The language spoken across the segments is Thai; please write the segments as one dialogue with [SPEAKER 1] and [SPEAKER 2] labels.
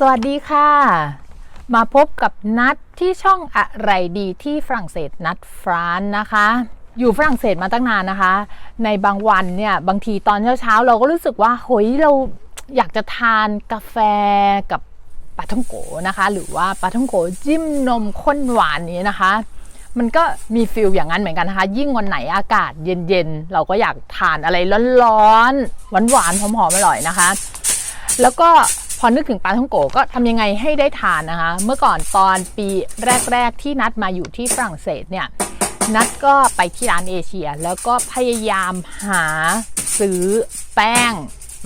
[SPEAKER 1] สวัสดีค่ะ มาพบกับนัดที่ช่องอะไรดีที่ฝรั่งเศสนัดฟรานนะคะ อยู่ฝรั่งเศสมาตั้งนานนะคะ ในบางวันเนี่ยบางทีตอนเช้าๆเราก็รู้สึกว่าเฮ้ยเราอยากจะทานกาแฟกับปาท่องโกนะคะ หรือว่าปาท่องโกจิ้มนมข้นหวานนี้นะคะ มันก็มีฟิลอย่างนั้นเหมือนกันนะคะ ยิ่งวันไหนอากาศเย็นๆเราก็อยากทานอะไรร้อนๆหวานๆหอมๆอร่อยนะคะ แล้วก็ พอนึกถึงปลาท่องโกก็ทำยังไงให้ได้ทานนะคะ เมื่อก่อนตอนปีแรก ๆ ที่นัดมาอยู่ที่ฝรั่งเศสเนี่ยนัดก็ไปที่ร้านเอเชีย แล้วก็พยายามหาซื้อแป้ง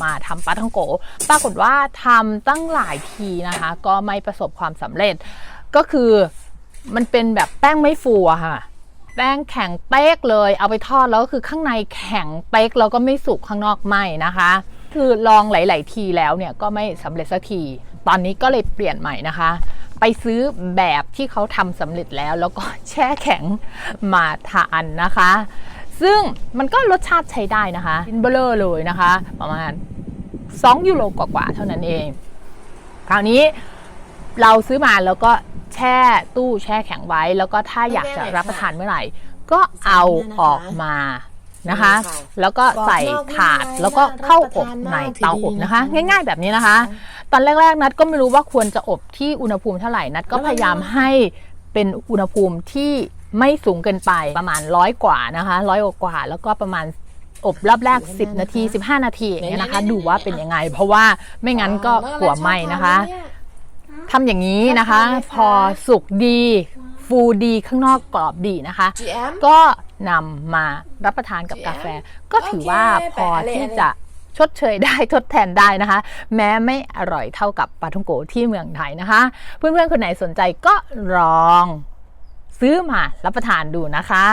[SPEAKER 1] มาทำปลาท่องโก ปรากฏว่าทำตั้งหลายทีนะคะ ก็ไม่ประสบความสำเร็จ ก็คือมันเป็นแบบแป้งไม่ฟูอะค่ะ แป้งแข็งเป๊กเลย เอาไปทอดแล้วก็คือข้างในแข็งเป๊กแล้วก็ไม่สุกข้างนอกไหมนะคะ คือลองหลาย ๆ ทีแล้วเนี่ยก็ไม่สำเร็จสักที ตอนนี้ก็เลยเปลี่ยนใหม่นะคะ ไปซื้อแบบที่เขาทำสำเร็จแล้วแล้วก็แช่แข็งมาทานนะคะ ซึ่งมันก็รสชาติใช้ได้นะคะอินเบลอเลยนะคะ ประมาณ 2 ยูโรกว่า ๆ เท่านั้นเอง คราวนี้เราซื้อมาแล้วก็แช่ตู้แช่แข็งไว้ แล้วก็ถ้าอยากจะรับประทานเมื่อไหร่ ก็เอาออกมา นะคะ แล้วก็ใส่ถาดแล้วก็เข้าอบในเตาอบนะคะ ง่ายๆ แบบนี้นะคะ ตอนแรกๆนัดก็ไม่รู้ว่าควรจะอบที่อุณหภูมิเท่าไหร่นัดก็พยายามให้เป็นอุณหภูมิที่ไม่สูงเกินไปประมาณร้อยกว่านะคะร้อยกว่า แล้วก็ประมาณอบรอบแรก 10 นาที 15 นาทีอย่างเงี้ยนะคะ ดูว่าเป็นยังไง เพราะว่าไม่งั้นก็กลัวไหมนะคะทำอย่างนี้นะคะ พอสุกดีฟูดีข้างนอกกรอบดีนะคะ
[SPEAKER 2] GM
[SPEAKER 1] ก็ นำมารับประทานกับกาแฟ ก็ถือว่าพอที่จะชดเชยได้ทดแทนได้นะคะ แม้ไม่อร่อยเท่ากับปลาท่องโกที่เมืองไทยนะคะ เพื่อนๆคนไหนสนใจก็ลองซื้อมารับประทานดูนะคะ